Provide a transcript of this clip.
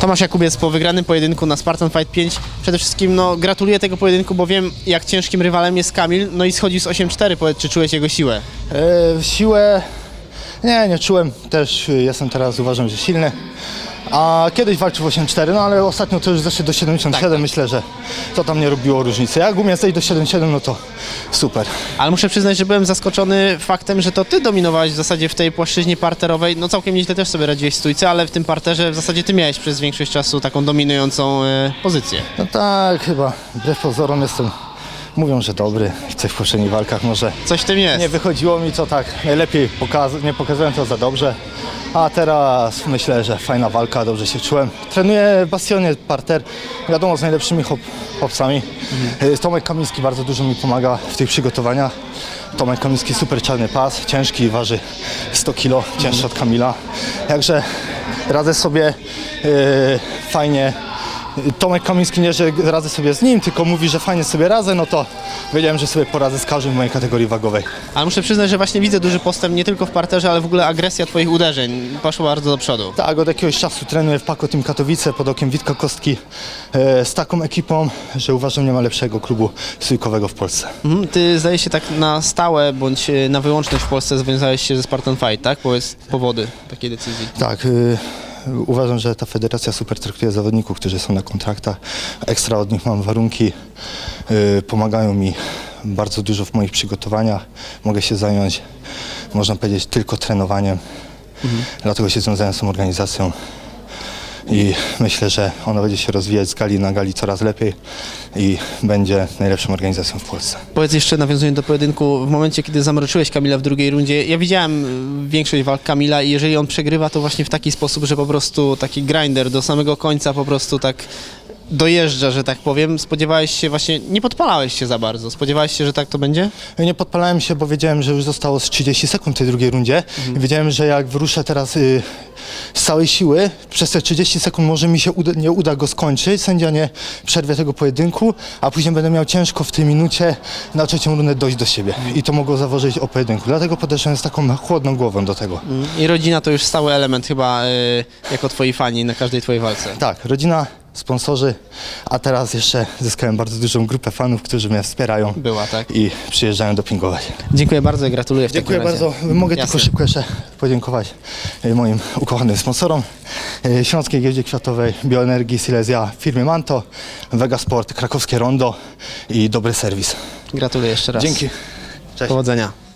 Tomasz Jakubiec po wygranym pojedynku na Spartan Fight 5. Przede wszystkim no, gratuluję tego pojedynku, bo wiem jak ciężkim rywalem jest Kamil. No i schodził z 8-4. Powiedz, czy czułeś jego siłę? E, siłę nie, nie czułem. Też y, jestem teraz, uważam, że silny. A kiedyś walczył w 8-4, no ale ostatnio to już zeszedł do 77. Myślę, że to tam nie robiło różnicy. Jak umiem zejść do 77, no to super. Ale muszę przyznać, że byłem zaskoczony faktem, że to ty dominowałeś w zasadzie w tej płaszczyźnie parterowej. No całkiem nieźle też sobie radziłeś w stójce, ale w tym parterze w zasadzie ty miałeś przez większość czasu taką dominującą e, pozycję. No tak, chyba wbrew pozorom jestem, mówią, że dobry w tych poprzednich walkach. Może Coś w tym jest. nie wychodziło mi to tak najlepiej, pokaz- nie pokazałem to za dobrze. A teraz myślę, że fajna walka, dobrze się czułem. Trenuję w Bastionie parter, wiadomo, z najlepszymi chłop, chłopcami. Y, Tomek Kamiński bardzo dużo mi pomaga w tych przygotowaniach. Tomek Kamiński super czarny pas, ciężki, waży 100 kg, cięższy od Kamila. Także radzę sobie y, fajnie. Tomek Kamiński nie, że radzę sobie z nim, tylko mówi, że fajnie sobie radzę, no to wiedziałem, że sobie poradzę z każdym w mojej kategorii wagowej. Ale muszę przyznać, że właśnie widzę duży postęp nie tylko w parterze, ale w ogóle agresja twoich uderzeń poszła bardzo do przodu. Tak, od jakiegoś czasu trenuję w Pako Team Katowice pod okiem Witka Kostki e, z taką ekipą, że uważam, nie ma lepszego klubu stójkowego w Polsce. Mhm, Ty zdaje się tak na stałe bądź e, na wyłączność w Polsce związałeś się ze Spartan Fight, tak? Powiedz powody takiej decyzji. Tak, y, uważam, że ta federacja super traktuje zawodników, którzy są na kontraktach. Ekstra od nich mam warunki, y, pomagają mi bardzo dużo w moich przygotowaniach. Mogę się zająć, można powiedzieć, tylko trenowaniem. Dlatego się związałem z tą organizacją. I myślę, że ona będzie się rozwijać z gali na gali coraz lepiej i będzie najlepszą organizacją w Polsce. Powiedz jeszcze, nawiązując do pojedynku, w momencie, kiedy zamroczyłeś Kamila w drugiej rundzie, ja widziałem y, większość walk Kamila i jeżeli on przegrywa, to właśnie w taki sposób, że po prostu taki grinder do samego końca po prostu tak dojeżdża, że tak powiem. Spodziewałeś się właśnie, nie podpalałeś się za bardzo. Spodziewałeś się, że tak to będzie? Nie podpalałem się, bo wiedziałem, że już zostało z 30 sekund w tej drugiej rundzie. I wiedziałem, że jak wyruszę teraz y, z całej siły, przez te 30 sekund może mi się uda, nie uda go skończyć. Sędzia nie przerwie tego pojedynku, a później będę miał ciężko w tej minucie na trzecią rundę dojść do siebie. I to mogło zawożyć o pojedynku. Dlatego podeszłem z taką chłodną głową do tego. I rodzina to już stały element chyba y, jako twoi fani na każdej twojej walce. Tak, rodzina, sponsorzy, a teraz jeszcze zyskałem bardzo dużą grupę fanów, którzy mnie wspierają Była, tak? i przyjeżdżają dopingować. Dziękuję bardzo i gratuluję w Dziękuję takim razie. bardzo. Mogę Jasne. tylko szybko jeszcze podziękować e, moim ukochanym sponsorom. e, Śląskiej Giełdzie Kwiatowej, Bioenergii Silesia, firmie Manto, Vegasport, Krakowskie Rondo i dobry serwis. Gratuluję jeszcze raz. Dzięki. Cześć. Powodzenia.